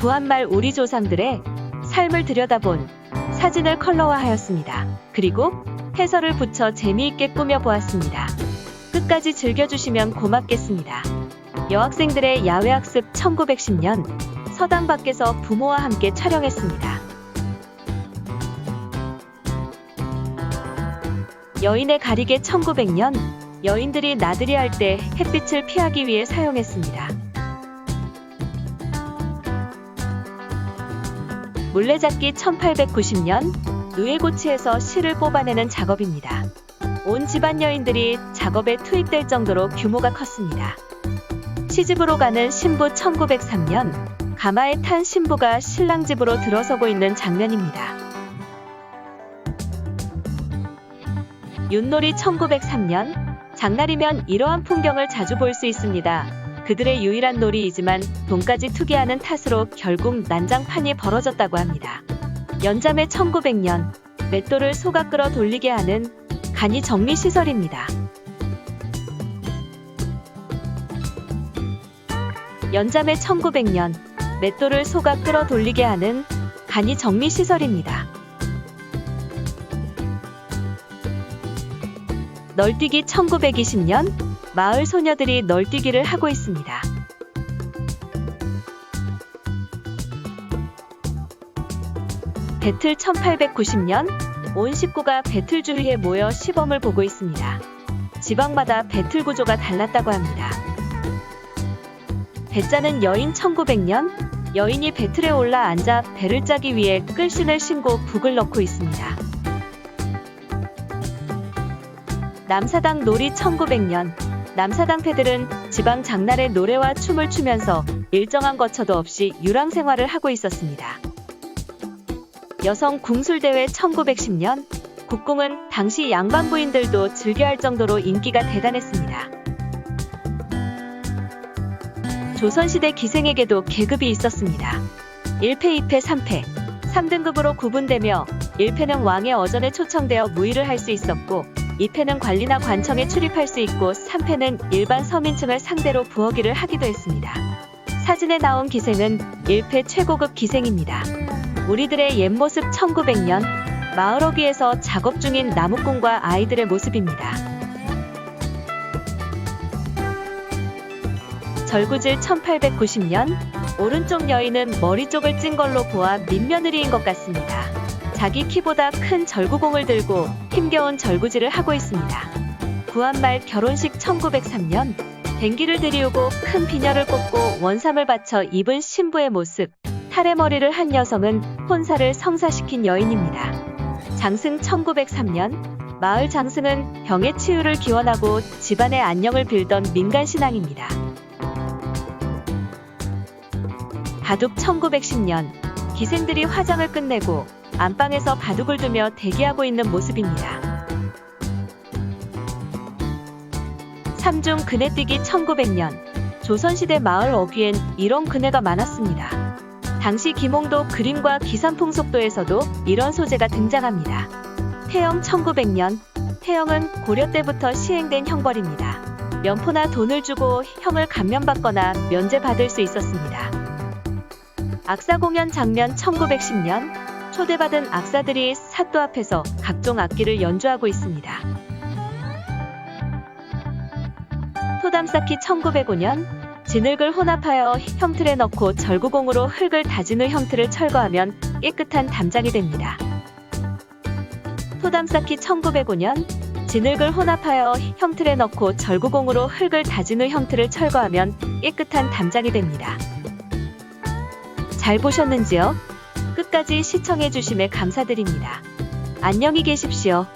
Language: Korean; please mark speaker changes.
Speaker 1: 구한말 우리 조상들의 삶을 들여다본 사진을 컬러화하였습니다. 그리고 해설을 붙여 재미있게 꾸며보았습니다. 끝까지 즐겨주시면 고맙겠습니다. 여학생들의 야외학습 1910년 서당 밖에서 부모와 함께 촬영했습니다. 여인의 가리개 1900년 여인들이 나들이 할 때 햇빛을 피하기 위해 사용했습니다. 물레잡기 1890년 누에고치에서 실을 뽑아내는 작업입니다. 온 집안 여인들이 작업에 투입될 정도로 규모가 컸습니다. 시집으로 가는 신부 1903년 가마에 탄 신부가 신랑 집으로 들어서고 있는 장면입니다. 윷놀이 1903년 장날이면 이러한 풍경을 자주 볼 수 있습니다. 그들의 유일한 놀이이지만 돈까지 투기하는 탓으로 결국 난장판이 벌어졌다고 합니다. 연잠의 1900년 맷돌을 속아 끌어 돌리게 하는 간이 정리 시설입니다. 연잠의 1900년 맷돌을 속아 끌어 돌리게 하는 간이 정리 시설입니다. 널뛰기 1920년 마을 소녀들이 널뛰기를 하고 있습니다. 배틀 1890년 온 식구가 배틀 주위에 모여 시범을 보고 있습니다. 지방마다 배틀 구조가 달랐다고 합니다. 배짜는 여인 1900년 여인이 배틀에 올라 앉아 배를 짜기 위해 끌신을 신고 북을 넣고 있습니다. 남사당 놀이 1900년 남사당 패들은 지방 장날에 노래와 춤을 추면서 일정한 거처도 없이 유랑 생활을 하고 있었습니다. 여성 궁술대회 1910년 국궁은 당시 양반 부인들도 즐겨할 정도로 인기가 대단했습니다. 조선시대 기생에게도 계급이 있었습니다. 1패, 2패, 3패. 3등급으로 구분되며 1패는 왕의 어전에 초청되어 무의를 할 수 있었고 2패는 관리나 관청에 출입할 수 있고 3패는 일반 서민층을 상대로 부어기를 하기도 했습니다. 사진에 나온 기생은 1패 최고급 기생입니다. 우리들의 옛 모습 1900년 마을 어귀에서 작업 중인 나무꾼과 아이들의 모습입니다. 절구질 1890년 오른쪽 여인은 머리 쪽을 찐 걸로 보아 민며느리인 것 같습니다. 자기 키보다 큰 절구공을 들고 힘겨운 절구질을 하고 있습니다. 구한말 결혼식 1903년 뱅기를 들이우고 큰 비녀를 꽂고 원삼을 바쳐 입은 신부의 모습 탈의 머리를 한 여성은 혼사를 성사시킨 여인입니다. 장승 1903년 마을 장승은 병의 치유를 기원하고 집안의 안녕을 빌던 민간 신앙입니다. 바둑 1910년 기생들이 화장을 끝내고 안방에서 바둑을 두며 대기하고 있는 모습입니다. 삼중 그네뛰기 1900년 조선시대 마을 어귀엔 이런 그네가 많았습니다. 당시 기몽도 그림과 기산풍 속도에서도 이런 소재가 등장합니다. 태영 1900년 태영은 고려 때부터 시행된 형벌입니다. 면포나 돈을 주고 형을 감면받거나 면제받을 수 있었습니다. 악사 공연 장면 1910년 초대받은 악사들이 사또 앞에서 각종 악기를 연주하고 있습니다. 토담 쌓기 1905년 진흙을 혼합하여 형틀에 넣고 절구공으로 흙을 다진 후 형틀을 철거하면 깨끗한 담장이 됩니다. 토담 쌓기 1905년 진흙을 혼합하여 형틀에 넣고 절구공으로 흙을 다진 후 형틀을 철거하면 깨끗한 담장이 됩니다. 잘 보셨는지요? 끝까지 시청해주심에 감사드립니다. 안녕히 계십시오.